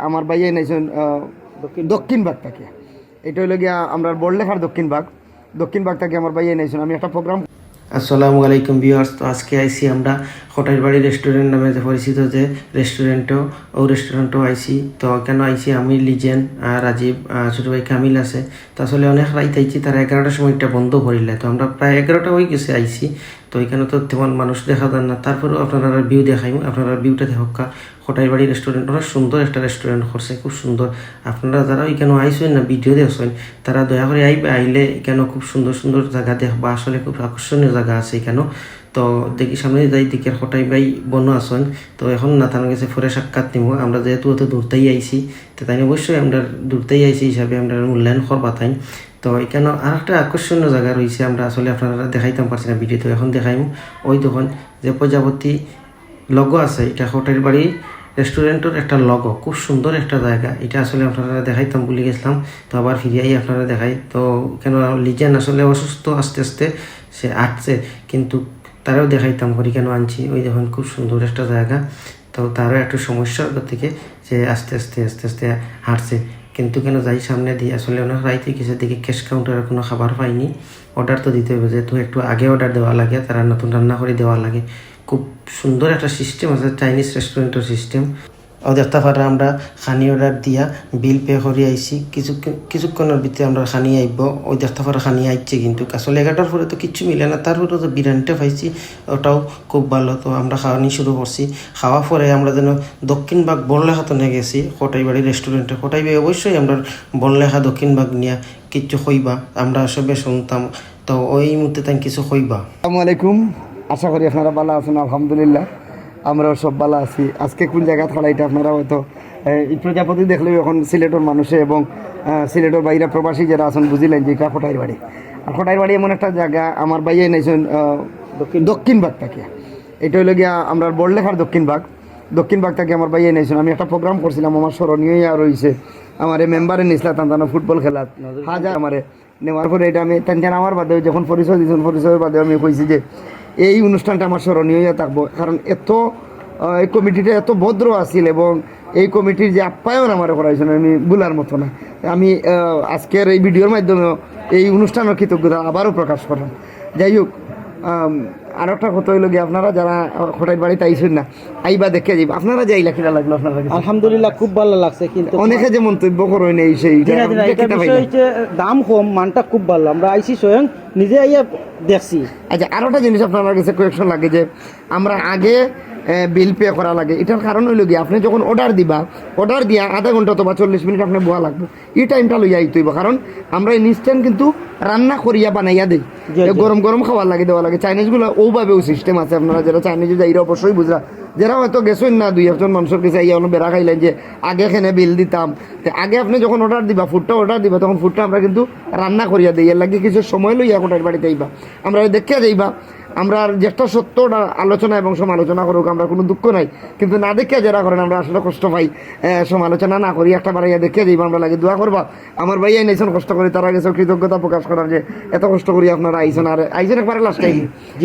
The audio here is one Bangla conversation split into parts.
আমার ভাইয়া নাইছেন দক্ষিণ ভাগ। থাকে এটা হলো গিয়া আমরা বড়লেখার দক্ষিণ ভাগ। দক্ষিণ ভাগ থাকে আমার ভাইয়া নাইছেন আমি একটা প্রোগ্রাম আসসালামু আলাইকুম ভিউয়ার্স। তো আজকে আইসি আমরা হোটেল বাড়ি রেস্টুরেন্ট নামে যে পরিচিত যে রেস্টুরেন্টও ও রেস্টুরেন্টও আইসি। তো কেন আইসি আমি লিজেন আর রাজীব ছোট ভাই কামিল আছে। তো আসলে অনেক রাইত আইছি তারা এগারোটার সময় একটা বন্ধ করিলে। তো আমরা প্রায় এগারোটা হয়ে গেছে আইসি। তো এখানে তো তেমন মানুষ দেখা যান না। তারপরেও আপনারা ভিউ দেখাইম আপনারা ভিউটা দেখা হোটেল বাড়ি রেস্টুরেন্ট অনেক সুন্দর একটা রেস্টুরেন্ট করছে, খুব সুন্দর। আপনারা যারা এখানে আইসেন না ভিডিও দেখছেন, তারা দয়া করে আইবে আইলে এখানে খুব সুন্দর সুন্দর জায়গা দেখবা। আসলে খুব আকর্ষণীয় জায়গা আছে এখানে তো দেখি সামনে যাই, দিকের হটাই বাই বন্য আসন। তো এখন না তার গেছে ফরে সাক্ষাৎ নিব আমরা যেহেতু অত দূরতেই আইছি, তো তাই অবশ্যই আমরা দূরতেই আইছি হিসাবে আমরা মূল্যায়ন করবা তাই। তো এখানে আর একটা আকর্ষণীয় জায়গা রয়েছে, আমরা আসলে আপনারা দেখাইতাম পারছি না ভিডিও তো এখন দেখাইম। ওই তখন যে প্রজাপতি লগো আছে, এটা হোটেল বাড়ি রেস্টুরেন্টের একটা লগো, খুব সুন্দর একটা জায়গা। এটা আসলে আপনারা দেখাইতাম বলে গেছিলাম, তো আবার ফিরিয়াই আপনারা দেখাই। তো কেন লিজেন আসলে অসুস্থ আস্তে আস্তে, সে আটছে কিন্তু তারাও দেখাইতাম করি কেন আনছি? ওই দেখুন, খুব সুন্দর একটা জায়গা। তো তারও একটু সমস্যা থেকে যে আস্তে আস্তে আস্তে আস্তে হাঁটছে। কিন্তু কেন যাই সামনে দিয়ে, আসলে ওনার রাইতে গেছে দিকে ক্যাশ কাউন্টারে কোনো খাবার পাইনি। অর্ডার তো দিতে হবে, যেহেতু একটু আগে অর্ডার দেওয়া লাগে, তারা নতুন রান্না করে দেওয়া লাগে। খুব সুন্দর একটা সিস্টেম আছে চাইনিজ রেস্টুরেন্টের সিস্টেম ও দেখতে পারে আমরা খানি অর্ডার দিয়া বিল পে করে আইছি। কিছু কিছুক্ষণের ভিতরে আমরা খানি আইব ওই দেখতে পারে খানি আইছে কিন্তু। আসলে এগারোটার পরে তো কিচ্ছু মিলে না তারপরে তো বিরিয়ানিটা পাইছি ওটাও খুব ভালো। তো আমরা খাওয়ানি শুরু করছি। খাওয়া পরে আমরা যেন দক্ষিণ ভাগ বনলেখাতনে গেছি কোটাইবাড়ি রেস্টুরেন্টে কোটাইবাড়ি অবশ্যই আমরা বনলেখা দক্ষিণ ভাগ নিয়া কিচ্ছু কইবা আমরা সবে শুনতাম। তো ওই মুহূর্তে তাই কিছু হইবা আসসালামু আলাইকুম। আশা করি আপনারা ভালো আছেন, আলহামদুলিল্লাহ। আমরাও সব ভালো আছি। আজকে কোন জায়গা এটা আপনারা হয়তো এই প্রজাপতি দেখলেও এখন সিলেটের মানুষে এবং সিলেটের বাইরে প্রবাসী যারা আছেন বুঝিলেন যে এটা খোটাইর বাড়ি আর খোটাইর বাড়ি এমন একটা জায়গা আমার বাইয়ে নাইছেন দক্ষিণ দক্ষিণ ভাগ থেকে। এটা হলো গিয়া আমরা বড়লেখার দক্ষিণ ভাগ। দক্ষিণ ভাগ থেকে আমার বাইয়ে নাইছেন আমি একটা প্রোগ্রাম করছিলাম আমার স্মরণীয় ইয়া রয়েছে আমার এই মেম্বারে নিয়েছিল তান্তানা ফুটবল খেলা। হাজার আমারে নেওয়ার পরে এটা আমি তেনখান আমার বাদে যখন পরিচয় দিয়েছেন পরিচয়ের বাদে আমি কইছি যে এই অনুষ্ঠানটা আমার স্মরণীয় হয়ে থাকব। কারণ এত এই কমিটিটা এত ভদ্র আছিল এবং এই কমিটির যে আপ্যায়ন আমার করাইছেন আমি ভুলার মতো না। আমি আজকের এই ভিডিওর মাধ্যমে এই অনুষ্ঠানের কৃতজ্ঞতা আবারও প্রকাশ করলাম। যাই হোক আর একটা কথা হইল গিয়ে আপনারা যারা হোটেল বাড়িতে আইসেন না আইবা দেখে যাইবা। আপনারা যাইলা কিনা লাগল আপনারা? আলহামদুলিল্লাহ খুব ভালো লাগছে কিন্তু অনেকে যে মন্তব্য করেন এই সেই দাম কম মানটা খুব ভালো। আমরা আইসি স্বয়ং নিজে আইয়া দেখছি। আচ্ছা আরও একটা জিনিস আপনার কাছে কোয়েকশন লাগে যে আমরা আগে বিল পে করা লাগে। এটার কারণ হইল গিয়ে আপনি যখন অর্ডার দিবা অর্ডার দিয়া আধা ঘণ্টা অথবা চল্লিশ মিনিট আপনি বোয়া লাগবে। এই টাইমটা লইয়া আইতে হইব। কারণ আমরা ইনস্ট্যান্ট কিন্তু রান্না করিয়া বানাইয়া দিই। গরম গরম খাবার লাগে দেওয়া লাগে। চাইনিজগুলো ওভাবেও সিস্টেম আছে। আপনারা যারা চাইনিজে যাইরা অবশ্যই বুঝরা। যারা হয়তো গেছেন না, দুই একজন মানুষের কাছে ইয়া অনেক বেড়া খাইলেন যে, আগে খেনে বিল দিতাম। আগে আপনি যখন অর্ডার দিবা ফুডটা অর্ডার দিবা, তখন ফুডটা আমরা কিন্তু রান্না করিয়া দিই। এর লাগে কিছু সময় লইয়া কোটার বাড়িতে আইবা। আমরা দেখিয়া যাইবা আমরা আর যেটা সত্যটা আলোচনা এবং সমালোচনা করুক আমরা কোনো দুঃখ নাই। কিন্তু না দেখিয়া যারা করেন আমরা আসলে কষ্ট পাই। সমালোচনা না করি একটা বাড়াইয়া দেখে যাইবা আমরা লাগে দোয়া করবা। আমার ভাই আইনাইছেন কষ্ট করে তারা গেছে কৃতজ্ঞতা প্রকাশ করার যে এত কষ্ট করি আপনারা আইছেন আর আইছেন একবারে লাস্ট টাইম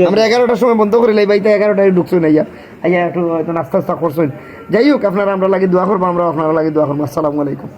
আমরা এগারোটার সময় বন্ধ করে লাই বাইতে এগারোটায় ঢুকছেন আইয়া। আইয়া একটু হয়তো নাস্তা নাস্তা করছেন। যাই হোক আপনারা আমরা লাগে দোয়া করব আমরা আপনারা লাগে দোয়া করব। আসসালামু আলাইকুম।